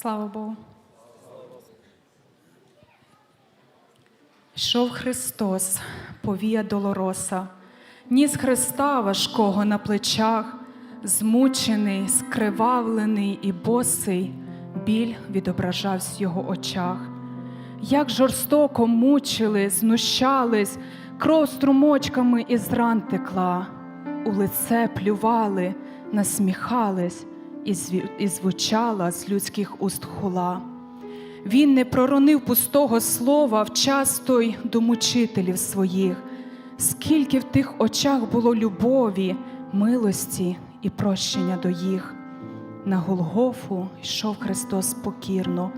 Слава Богу. Йшов Христос, повія долороса, ніс Христа важкого на плечах, змучений, скривавлений і босий, біль відображався в його очах. Як жорстоко мучили, знущались, кров струмочками із ран текла, у лице плювали, насміхались, і звучала з людських уст хула. Він не проронив пустого слова в час той до мучителів своїх, скільки в тих очах було любові, милості і прощення до їх. На Голгофу йшов Христос покірно,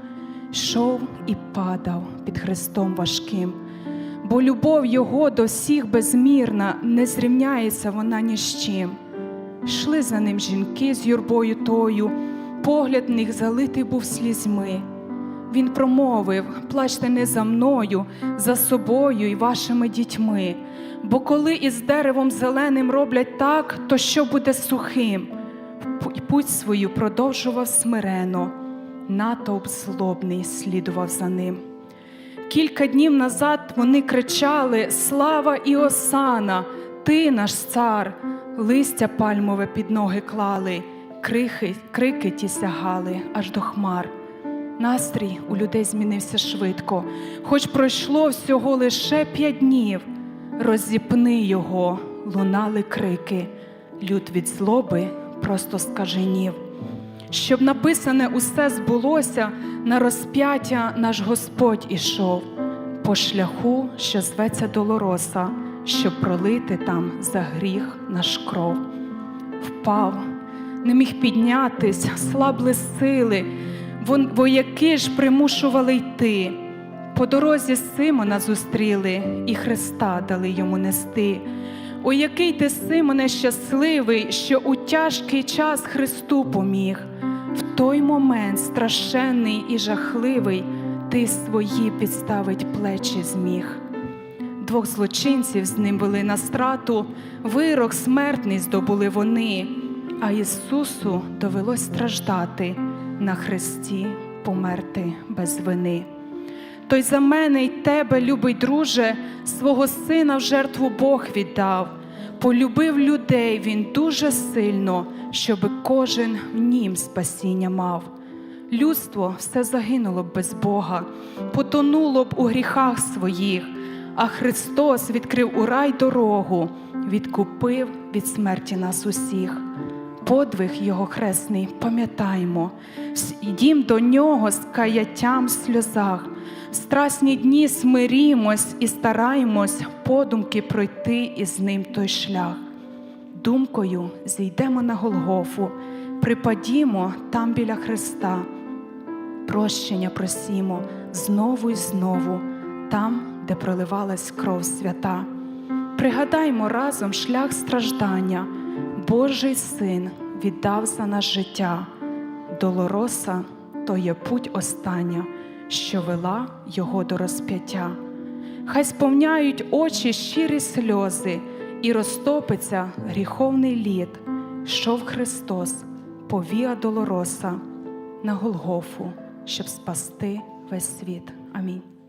йшов і падав під Христом важким, бо любов Його до всіх безмірна, не зрівняється вона ні з чим. Йшли за ним жінки з юрбою тою, погляд в них залитий був слізьми. Він промовив: плачте не за мною, за собою і вашими дітьми. Бо коли із деревом зеленим роблять так, то що буде сухим? Пу- Путь свою продовжував смирено, натовп злобний слідував за ним. Кілька днів назад вони кричали: Слава і осана! Ти наш цар! Листя пальмове під ноги клали, крики, крики ті сягали аж до хмар. Настрій у людей змінився швидко, хоч пройшло всього лише п'ять днів. Розіпни його, лунали крики, люд від злоби просто скаженів. Щоб написане усе збулося, на розп'яття наш Господь ішов по шляху, що зветься Долороса, щоб пролити там за гріх наш кров. Впав, не міг піднятись, слабли сили, вояки ж примушували йти. По дорозі Симона зустріли і Христа дали йому нести. О, який ти, Симоне, щасливий, що у тяжкий час Христу поміг. В той момент страшенний і жахливий ти свої підставить плечі зміг. Двох злочинців з ним вели на страту, вирок смертний здобули вони, а Ісусу довелось страждати на хресті, померти без вини. Той за мене й тебе, любий друже, свого сина в жертву Бог віддав. Полюбив людей він дуже сильно, щоби кожен в нім спасіння мав. Людство все загинуло б без Бога, потонуло б у гріхах своїх, а Христос відкрив у рай дорогу, відкупив від смерті нас усіх. Подвиг Його хресний пам'ятаймо, йдім до нього з каяттям в сльозах. В страсні дні смирімось і стараємось подумки пройти із ним той шлях. Думкою зійдемо на Голгофу, припадімо там біля Христа, прощення просімо знову і знову, там, де проливалась кров свята. Пригадаймо разом шлях страждання, Божий син віддав за нас життя. Долороса то є путь остання, що вела його до розп'яття. Хай сповняють очі щирі сльози, і розтопиться гріховний лід, Йшов Христос, повія Долороса на Голгофу, щоб спасти весь світ. Амінь.